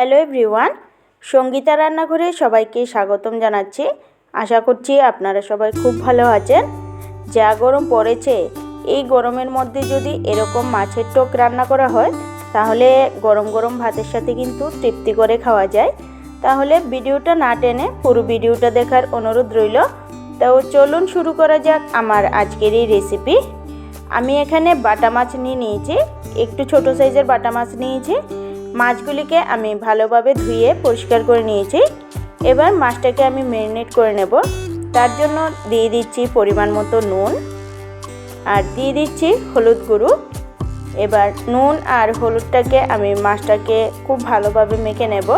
Hello everyone, Sangeeta রান্নাঘরে সবাইকে স্বাগতম জানাচ্ছি। আশা করছি আপনারা সবাই খুব ভালো আছেন। যা গরম পড়েছে, এই গরমের মধ্যে যদি এরকম মাছের টক রান্না করা হয়, তাহলে গরম গরম ভাতের সাথে কিন্তু তৃপ্তি করে খাওয়া যায়। তাহলে ভিডিওটা না টেনে পুরো ভিডিওটা দেখার অনুরোধ রইল। তো চলুন শুরু করা যাক আমার আজকের এই রেসিপি আমি এখানে বাটা মাছ নিয়ে নিয়েছি, একটু ছোট সাইজের বাটা মাছ নিয়েছি। মাছগুলিকে আমি ভালোভাবে ধুয়ে পরিষ্কার করে নিয়েছি। এবার মাছটাকে আমি ম্যারিনেট করে নেব। তার জন্য দিয়ে দিচ্ছি পরিমাণ মতো নুন। আর দিয়ে দিচ্ছি হলুদ গুঁড়ো। এবার নুন আর হলুদটাকে আমি মাছটাকে খুব ভালোভাবে মেখে নেব।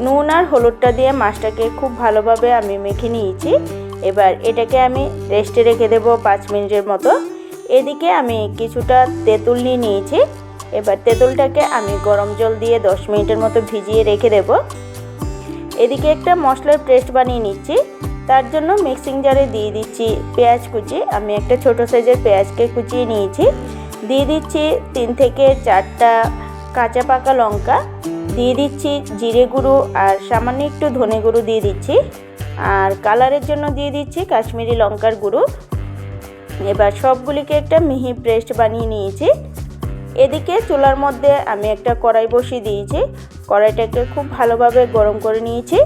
নুন আর হলুদটা দিয়ে মাছটাকে খুব ভালোভাবে আমি মেখে নিয়েছি। এবার এটাকে আমি রেস্টে রেখে দেবো পাঁচ মিনিটের মতো। এদিকে আমি কিছুটা তেঁতুল নিয়ে নিয়েছি। এবার তেঁতুলটাকে আমি গরম জল দিয়ে দশ মিনিটের মতো ভিজিয়ে রেখে দেব। এদিকে একটা মশলার পেস্ট বানিয়ে নিচ্ছি। তার জন্য মিক্সিং জারে দিয়ে দিচ্ছি পেঁয়াজ কুচি। আমি একটা ছোট সাইজের পেঁয়াজকে কুচিয়ে নিয়েছি। দিয়ে দিচ্ছি তিন থেকে চারটা কাঁচা পাকা লঙ্কা। দিয়ে দিচ্ছি জিরে গুঁড়ো আর সামান্য একটু ধনে গুঁড়ো দিয়ে দিচ্ছি। আর কালারের জন্য দিয়ে দিচ্ছি কাশ্মীরি লঙ্কার গুঁড়ো। এবার সবগুলিকে একটা মিহি পেস্ট বানিয়ে নিয়েছি। এদিকে চুলার মধ্যে আমি একটা কড়াই বসিয়ে দিয়েছি। কড়াইটাকে খুব ভালোভাবে গরম করে নিয়েছি।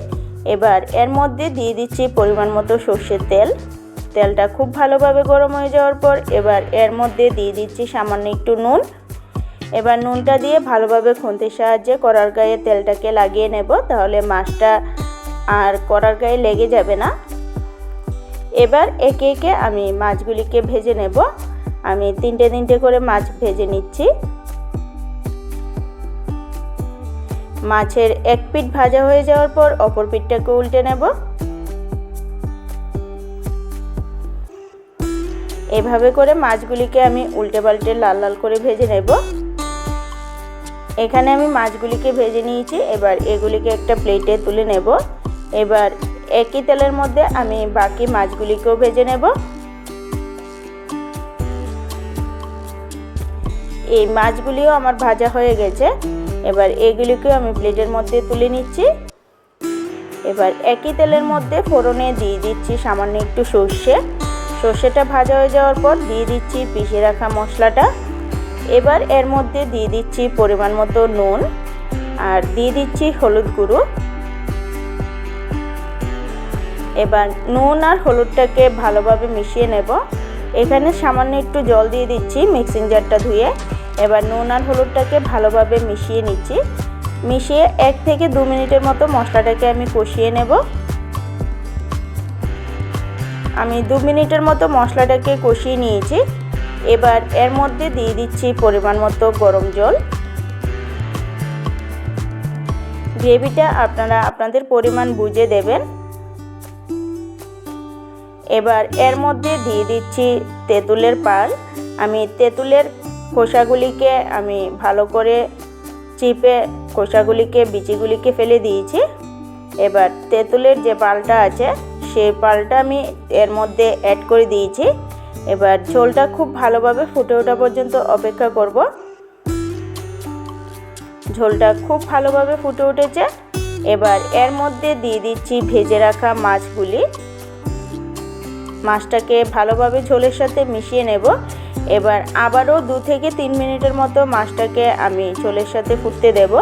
এবার এর মধ্যে দিয়ে দিচ্ছি পরিমাণ মতো সর্ষের তেল। তেলটা খুব ভালোভাবে গরম হয়ে যাওয়ার পর এবার এর মধ্যে দিয়ে দিচ্ছি সামান্য একটু নুন। এবার নুনটা দিয়ে ভালোভাবে খুন্তির সাহায্যে কড়ার গায়ে তেলটাকে লাগিয়ে নেব, তাহলে মাছটা আর কড়ার গায়ে লেগে যাবে না। এবার একে একে আমি মাছগুলিকে ভেজে নেব। আমি তিনটে তিনটে করে মাছ ভেজে নিচ্ছি। মাছের এক পিঠ ভাজা হয়ে যাওয়ার পর অপর পিঠটাকে উল্টে নেব। এভাবে করে মাছগুলিকে আমি উল্টে পাল্টে লাল লাল করে ভেজে নেব। এখানে আমি মাছগুলিকে ভেজে নিয়েছি, এবার এগুলিকে একটা প্লেটে তুলে নেব। এবার একই তেলের মধ্যে আমি বাকি মাছগুলিকেও ভেজে নেব। এই মাছগুলিও আমার ভাজা হয়ে গেছে। এবার এগুলিকেও আমি প্লেটের মধ্যে তুলে নিচ্ছি। এবার একই তেলের মধ্যে ফোড়নে দিয়ে দিচ্ছি সামান্য একটু সর্ষে। সর্ষেটা ভাজা হয়ে যাওয়ার পর দিয়ে দিচ্ছি পিষে রাখা মশলাটা। এবার এর মধ্যে দিয়ে দিচ্ছি পরিমাণ মতো নুন আর দিয়ে দিচ্ছি হলুদ গুঁড়ো। এবার নুন আর হলুদটাকে ভালোভাবে মিশিয়ে নেব। এখানে সামান্য একটু জল দিয়ে দিচ্ছি মিক্সিং জারটা ধুয়ে। এবার নুন আর হলুদটাকে ভালোভাবে মিশিয়ে নিচ্ছি। মিশিয়ে এক থেকে দু মিনিটের মতো মশলাটাকে আমি কষিয়ে নেব। আমি দু মিনিটের মতো মশলাটাকে কষিয়ে নিয়েছি। এবার এর মধ্যে দিয়ে দিচ্ছি পরিমাণ মতো গরম জল। গ্রেভিটা আপনারা, আপনাদের পরিমাণ বুঝে দেবেন। এবার এর মধ্যে দিয়ে দিচ্ছি তেঁতুলের পাল। আমি তেঁতুলের খোসাগুলিকে আমি ভালো করে চিপে খোসাগুলিকে, বিচিগুলিকে ফেলে দিয়েছি। এবার তেঁতুলের যে পালটা আছে, সেই পালটা আমি এর মধ্যে অ্যাড করে দিয়েছি। এবার ঝোলটা খুব ভালোভাবে ফুটে ওঠা পর্যন্ত অপেক্ষা করব। ঝোলটা খুব ভালোভাবে ফুটে উঠেছে। এবার এর মধ্যে দিয়ে দিচ্ছি ভেজে রাখা মাছগুলি। মাছটাকে ভালোভাবে ঝোলের সাথে মিশিয়ে নেব। এবার আবারও দু থেকে তিন মিনিটের মতো মাছটাকে আমি ঝোলের সাথে ফুটতে দেব।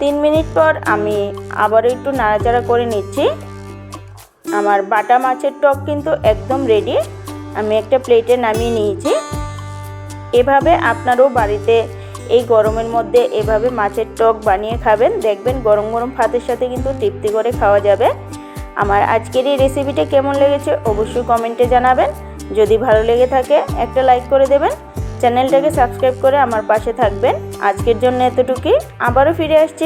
তিন মিনিট পর আমি আবারও একটু নাড়াচাড়া করে নিচ্ছি। আমার বাটা মাছের টক কিন্তু একদম রেডি আমি একটা প্লেটে নামিয়ে নিয়েছি। এভাবে আপনারও বাড়িতে এই গরমের মধ্যে এভাবে মাছের টক বানিয়ে খাবেন। দেখবেন গরম গরম ভাতের সাথে কিন্তু তৃপ্তি করে খাওয়া যাবে। আমার আজকের এই রেসিপিটা কেমন লেগেছে অবশ্যই কমেন্টে জানাবেন। যদি ভালো লেগে থাকে, একটা লাইক করে দেবেন। চ্যানেলটাকে সাবস্ক্রাইব করে আমার পাশে থাকবেন। আজকের জন্য এতটুকুই। আবারও ফিরে আসছি